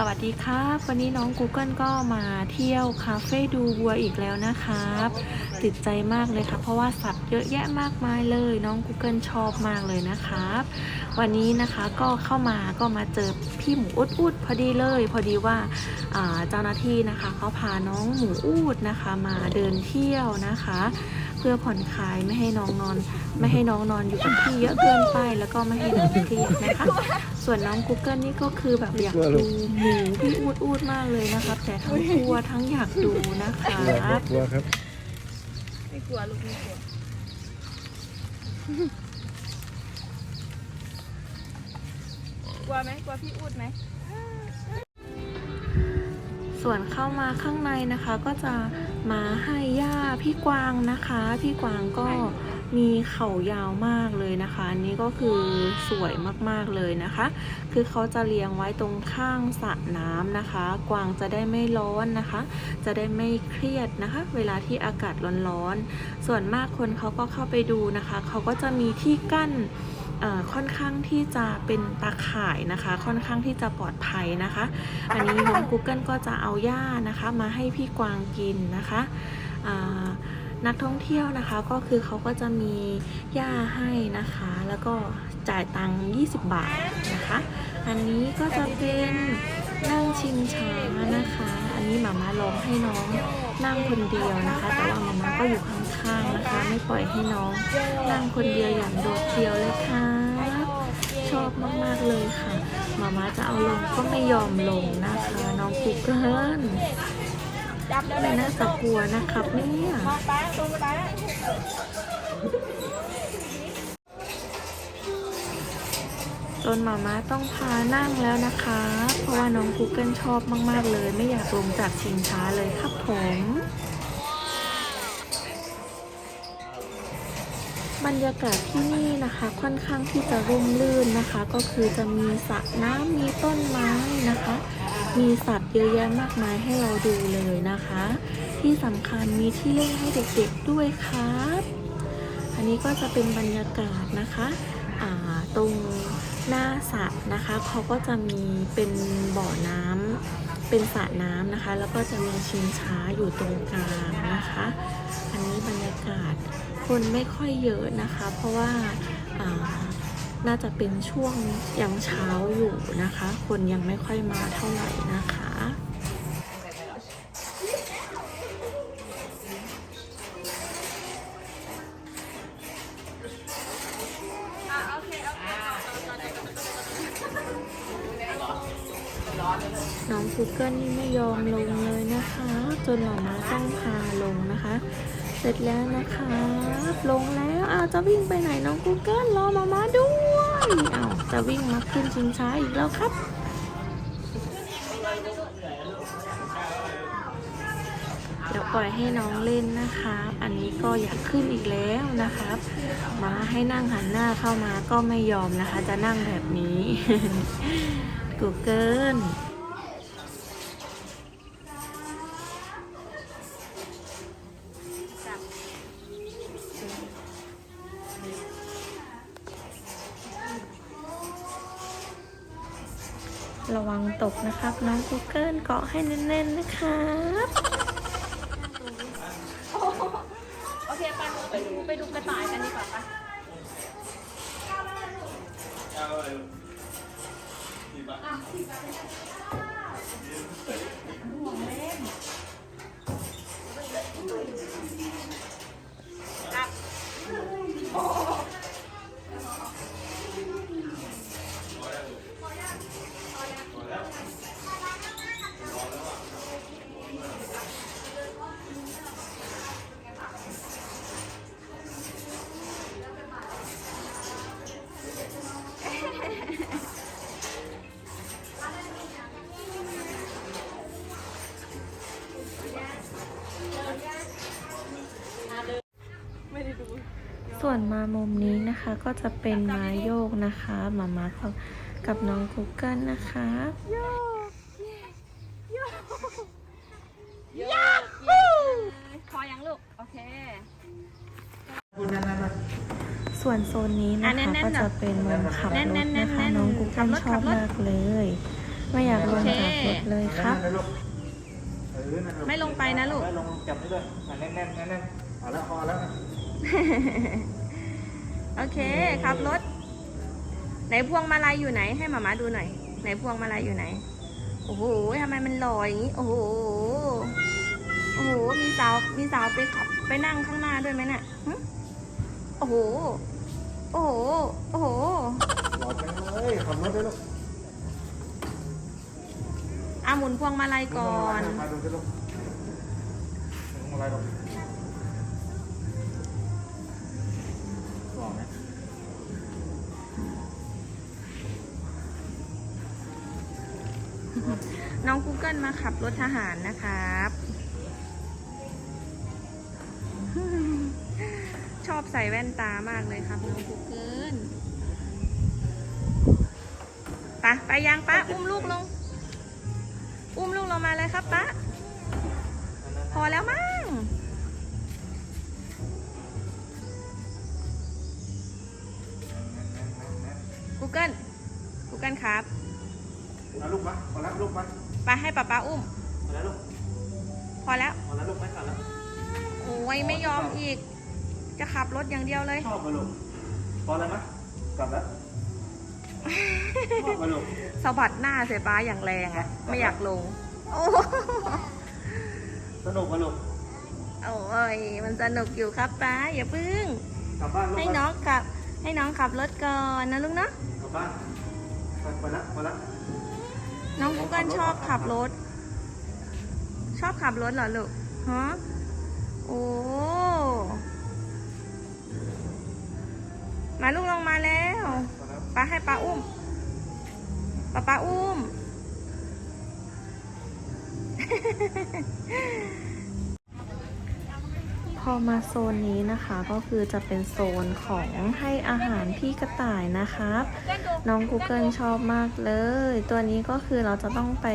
สวัสดีครับ วันนี้น้อง Google ก็มาเที่ยวคาเฟ่ดูวัวอีกแล้วนะครับ ติดใจมากเลยครับเพราะว่าสัตว์เยอะแยะมากมายเลยน้อง Google ชอบมากเลยนะครับ วันนี้นะคะก็เข้ามาก็มาเจอพี่หมูอุดอุดพอดีเลย พอดีว่าเจ้าหน้าที่นะคะเขาพาน้องหมูอูดนะคะ มาเดินเที่ยวนะคะ พื่อผ่อนคลายไม่ให้น้องนอน ไม่ให้น้องนอนอยู่กับที่เยอะเกินไป แล้วก็ไม่ให้น้องเครียดนะคะ ส่วนน้อง Google นี่ก็คือแบบอยากดูหมูพี่อูดอูดมากเลยนะครับ แต่ทั้งกลัวทั้งอยากดูนะคะกลัวครับกลัวครับไม่กลัวลูกไม่กลัวกลัวไหมกลัวพี่อูดไหมส่วนเข้ามาข้างในนะคะก็จะ มาให้ย่าพี่กวางนะคะ พี่กวางก็มีเข่ายาวมากเลยนะคะนนี้ก็คือสวยมากๆเลยนะคะ คือเขาจะเลี้ยงไว้ตรงข้างสระน้ำนะคะ กวางจะได้ไม่ร้อนนะคะ จะได้ไม่เครียดนะคะ เวลาที่อากาศร้อนๆ ส่วนมากคนเขาก็เข้าไปดูนะคะ เขาก็จะมีที่กั้น ค่อนข้างที่จะเป็นตาข่ายนะคะ ค่อนข้างที่จะปลอดภัยนะคะ อันนี้น้อง Google ก็จะเอาหญ้านะคะ มาให้พี่กวางกินนะคะนักท่องเที่ยวนะคะก็คือเขาก็จะมีหญ้าให้นะคะ แล้วก็จ่ายตังค์20 บาทนะคะ อันนี้ก็จะเป็นนั่งชิงช้านะคะ อันนี้หมามาลองให้น้องนั่งคนเดียวนะคะ แต่ว่าหมามาก็อยู่ข้าง ๆนะคะ ไม่ปล่อยให้น้องนั่งคนเดียวอย่างโดดเดี่ยวเลยค่ะ ชอบมากๆเลยค่ะมาม่าจะเอาลงก็ไม่ยอมลงนะคะ น้องกูเกิลจับได้ไม่น่าจะกลัวนะครับเนี่ยมองป้าตรงป้าจนมาม่าต้องพานั่งแล้วนะคะ เพราะว่าน้องกูเกิลชอบมาก ๆ เลย ไม่อยากลงจากชิงช้าเลยครับผม บรรยากาศที่นี่นะคะค่อนข้างที่จะร่มรื่นนะคะ ก็คือจะมีสระน้ำมีต้นไม้นะคะ มีสัตว์เยอะแยะมากมายให้เราดูเลยนะคะ ที่สำคัญมีที่เล่นให้เด็กๆด้วยครับ อันนี้ก็จะเป็นบรรยากาศนะคะตรงหน้าสระนะคะเขาก็จะมีเป็นบ่อน้ำเป็นสระน้ำนะคะ แล้วก็จะมีชิงช้าอยู่ตรงกลางนะคะ อันนี้บรรยากาศ คนไม่ค่อยเยอะนะคะ เพราะว่าน่าจะเป็นช่วงยังเช้าอยู่นะคะ คนยังไม่ค่อยมาเท่าไหร่นะคะน้องกูเกิลนี่ไม่ยอมลงเลยนะคะ จนหมอมาต้องพาลงนะคะ ร็จแล้วนะคะลงแล้วอ้าวจะวิ่งไปไหนน้องกูเกิลรอมามาด้วยอ้าวจะวิ่งมาขึ้นชิงช้าอีกแล้วครับเดี๋ยวปล่อยให้น้องเล่นนะคะ อันนี้ก็อยากขึ้นอีกแล้วนะครับ มาให้นั่งหันหน้าเข้ามาก็ไม่ยอมนะคะ จะนั่งแบบนี้กูเกิล กนะครับ น้องกูเกิลเกาะให้แน่นๆนะครับ ส่วนมามุมนี้นะคะก็จะเป็นไม้โยกนะคะหมามาเขากับน้องกูเกิลนะคะโยกโยกโยกพอยังลูก โอเคส่วนโซนนี้นะคะก็จะเป็นมุมขับรถนะคะน้องกูเกิลขับรถชอบมากเลย ไม่อยากลงจากรถเลยครับไม่ลงไปนะลูกไม่ลงจับด้วยอะแน่นแน่นเอาแล้วพอแล้ว โอเคครับรถ ไหนพวงมาลัยอยู่ไหน ให้หมามาดูหน่อย ไหนพวงมาลัยอยู่ไหน โอ้โหทำไมมันลอยอย่างนี้ โอ้โห โอ้โห มีสาว มีสาวไปขับ ไปนั่งข้างหน้าด้วยไหมเนี่ยโอ้โห โอ้โห โอ้โหหลอดไปเลยขับรถด้ลูกอาหมุนพวงมาลัยก่อน มาดูสิลูกพวงมาลัยลูกหล น้อง Google มาขับรถทหารนะครับ ชอบใส่แว่นตามากเลยครับน้อง Google ปะไปยังปะอุ้มลูกลง อุ้มลูกลงมาเลยครับปะพอแล้วมั้ง Google Google ครับ เอาลูกมาพอแล้วลูกมาไปให้ป๊าป๊าอุ้ม พอแล้วลูกพอแล้ว พอแล้วลูกไม่ขับแล้วโอ้ยไม่ยอมอีก จะขับรถอย่างเดียวเลย ชอบมาลูกพอแล้วมั้ยกลับแล้วชอบมาลูกสะบัดหน้าเสียป้าอย่างแรงอะไม่อยากลง โอ้สนุกมาลูกโอ้ยมันสนุกอยู่ครับป้าอย่าพึ่ง กลับบ้านลูกให้น้องขับ ให้น้องขับรถก่อนนะลูกเนาะกลับบ้านไปไปละไปละ น้องกุ๊กเกิลชอบขับรถ ชอบขับรถเหรอลูกฮะโอ้มาลูกลงมาแล้วปแล้าให้ป้าอุ้มป้าป้าอุ้ม อมาโซนนี้นะคะก็คือจะเป็นโซนของให้อาหารพี่กระต่ายนะครับ น้อง Google ชอบมากเลย ตัวนี้ก็คือเราจะต้องไป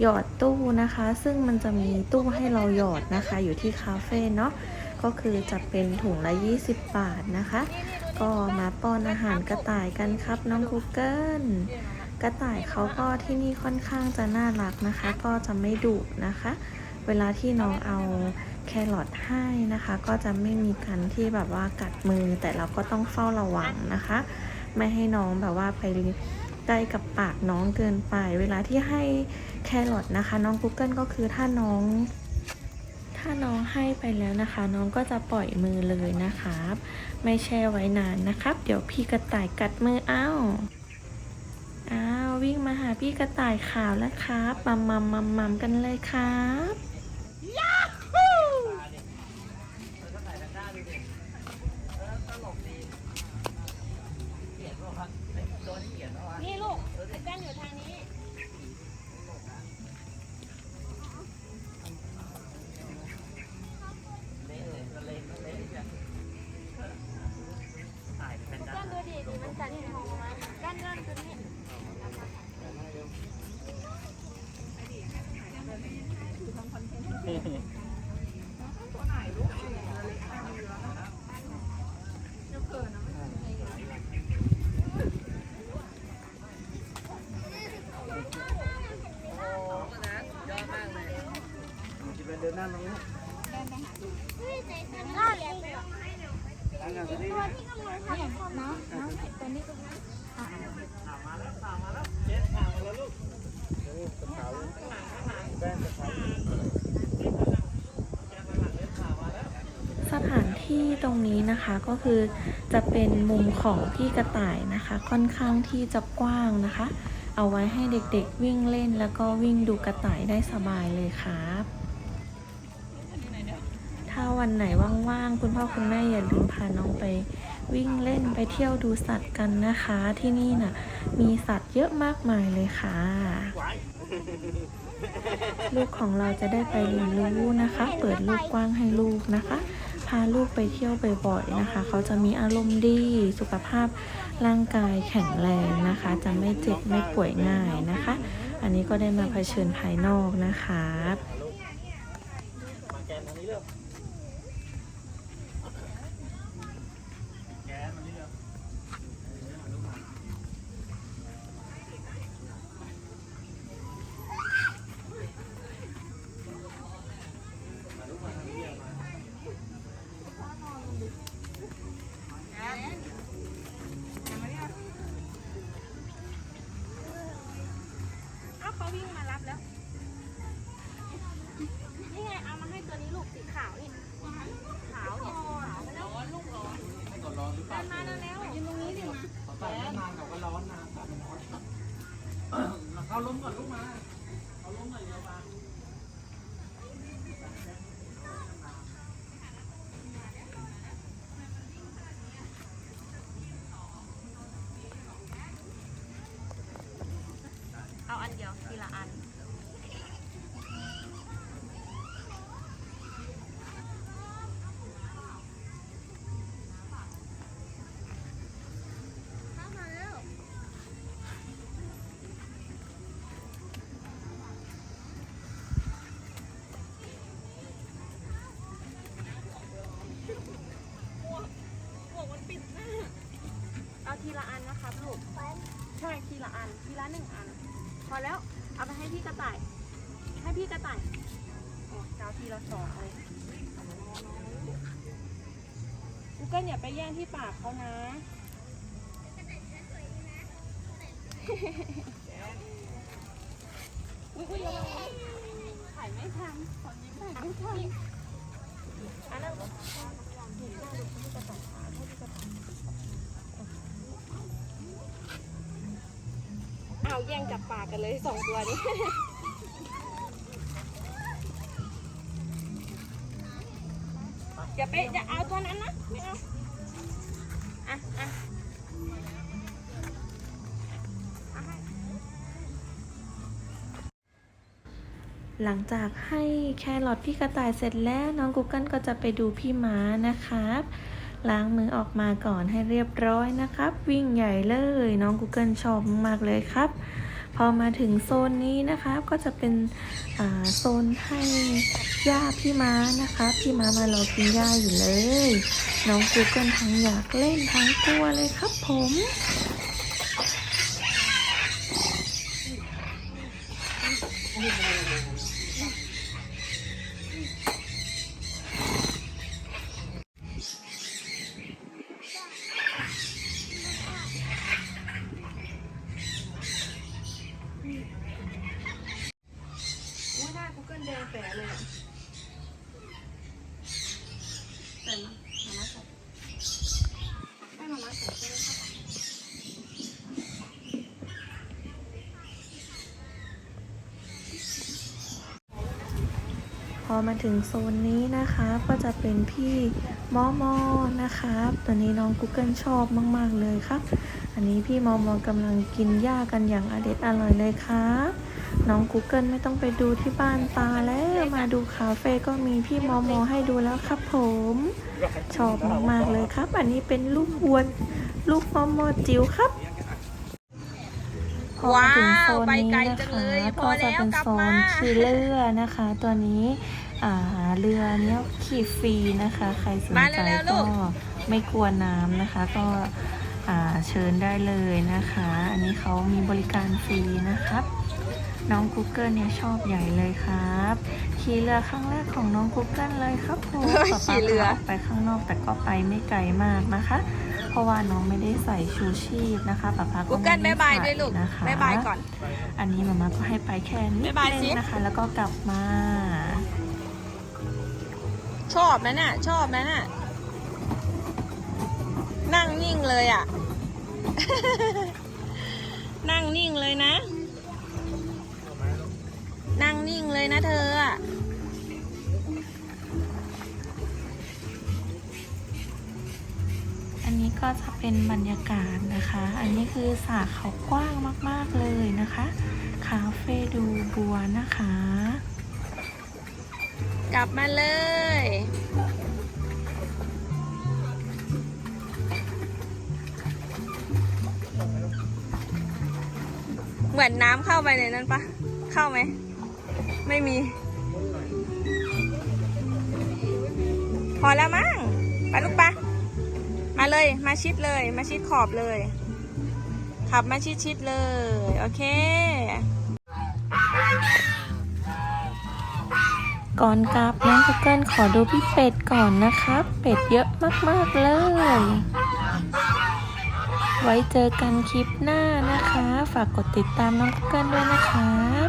หยอดตู้นะคะ ซึ่งมันจะมีตู้ให้เราหยอดนะคะ อยู่ที่คาเฟ่เนาะก็คือจะเป็นถุงละ 20 บาทนะคะ ก็มาป้อนอาหารกระต่ายกันครับ น้อง Google กระต่ายเขาก็ที่นี่ค่อนข้างจะน่ารักนะคะ ก็จะไม่ดุนะคะ เวลาที่น้องเอา แครอทให้นะคะ ก็จะไม่มีการที่แบบว่ากัดมือแต่เราก็ต้องเฝ้าระวังนะคะ ไม่ให้น้องแบบว่าไปใกล้กับปากน้องเกินไป เวลาที่ให้แครอทนะคะ น้อง Google ก็คือถ้าน้อง ถ้าน้องให้ไปแล้วนะคะ น้องก็จะปล่อยมือเลยนะครับ ไม่แช่ไว้นานนะครับ เดี๋ยวพี่กระต่ายกัดมืออ้าวอ้าววิ่งมาหาพี่กระต่ายขาวแล้วครับมัมมัมมัมมัมกันเลยครับ Thank you. ด้าลงลูกก้านเลี้ยงไปทางงานตัวนี้ตัวที่กำลังทำเนาะเนาะตัวนี้ก็เจ็ดมาแล้วลูกเออกระเป๋าแป้งกระเป๋าสถานที่ตรงนี้นะคะก็คือจะเป็นมุมของพี่กระต่ายนะคะ ค่อนข้างที่จะกว้างนะคะ เอาไว้ให้เด็กๆวิ่งเล่นแล้วก็วิ่งดูกระต่ายได้สบายเลยครับ วันไหนว่างๆ คุณพ่อคุณแม่อย่าลืมพาน้องไปวิ่งเล่นไปเที่ยวดูสัตว์กันนะคะ ที่นี่น่ะ มีสัตว์เยอะมากมายเลยค่ะ ลูกของเราจะได้ไปเรียนรู้นะคะ เปิดลูกกว้างให้ลูกนะคะ พาลูกไปเที่ยวบ่อยๆนะคะ เขาจะมีอารมณ์ดีสุขภาพร่างกายแข็งแรงนะคะ จะไม่เจ็บไม่ป่วยง่ายนะคะ อันนี้ก็ได้มาเผชิญภายนอกนะคะ ล้มก่อาเขาล้มหน่อยเดียวมา พอแล้ว เอาไปให้พี่กระต่าย ให้พี่กระต่ายโอ้เจ้าทีละสองเลยกูเกิลอย่าไปแย่งที่ปากเขานะอุ้ยอุ้ยระวังถ่ายไม่ทันขอยิ้มถ่ายไม่ทันอันนั้น เอาแย่งจับปากกันเลยสองตัวนี้ อย่าไปอย่าเอาตัวนั้นนะ ไม่เอา อะอะเอาให้หลังจากให้แครอทพี่กระต่ายเสร็จแล้วน้องกูเกิลก็จะไปดูพี่ม้านะครับ ล้างมือออกมาก่อนให้เรียบร้อยนะครับ วิ่งใหญ่เลย น้องกูเกิลชอบมากเลยครับ พอมาถึงโซนนี้นะครับก็จะเป็นโซนให้ย่าพี่ม้านะคะพี่ม้ามารอกินย่าอยู่เลย น้องกูเกิลทั้งอยากเล่นทั้งกลัวเลยครับผม อุ้ยหน้า Google แดงแปะเลยอะแต่มามามาใส่ให้มามาใส่ใช่ไหมคะ พ อมาถึงโซนนี้นะคะก็จะเป็นพี่มอมอนะครับตัวนี้น้อง Google ชอบมาก ๆ เลยครับอันนี้พี่มอมอกำลังกินหญ้ากันอย่างอเด็ดอร่อยเลยครับน้อง Google ไม่ต้องไปดูที่บ้านตาแล้วมาดูคาเฟ่ก็มีพี่มอมอให้ดูแล้วครับผม ชอบมาก ๆ เลยครับ อันนี้เป็นลูกวัวลูกมอมอจิ๋วครับพอมาถึงโซนนี้ว้าวไปไกลนะจังคะเลยพก็อจะแล้วเป็นกลับโซมานขี่เรือนะคะ ตัวนี้ อ่าเรือเนี้ยขี่ฟรีนะคะ ใครสนมาใจเร็วๆลูก็กไม่กลัวน้ำนะคะ ก็อ่าเชิญได้เลยนะคะ อันนี้เขามีบริการฟรีนะครับ น้อง Google เนี่ยชอบใหญ่เลยครับขี่เรือครั้งแรกของน้อง Google เลยครับผมเฮ้ยป๊าขี่ป๊าเรือพาออกไปข้างนอกแต่ก็ไปไม่ไกลมากนะคะ เพราะว่าน้องไม่ได้ใส่ชูชีพนะคะป๊าป๊าก็กูไม่เกิลได้บายบายใส่ด้วยลูกนะคะบายบายก่อน อันนี้มาม่าก็ให้ไปแค่นิดบ๊ายบายนึสิงนะคะ แล้วก็กลับมา ชอบไหมน่ะ ชอบไหมน่ะ นั่งนิ่งเลยอะ นั่งนิ่งเลยนะ นั่งนิ่งเลยนะเธออะอันนี้ก็จะเป็นบรรยากาศนะคะ อันนี้คือสระเขากว้างมาก ๆ เลยนะคะ คาเฟ่ดูบัวนะคะ กลับมาเลย เหมือนน้ำเข้าไปในนั้นปะ เข้าไหม ไม่มี พอแล้วมั้ง ไปลูกปะ มาเลย มาชิดเลย มาชิดขอบเลย ขับมาชิดชิดเลย โอเค ก่อนกลับน้อง Google ขอดูพี่เป็ดก่อนนะครับ เป็ดเยอะมากๆเลย ไว้เจอกันคลิปหน้านะคะ ฝากกดติดตามน้องกุ๊กเกิลด้วยนะครับ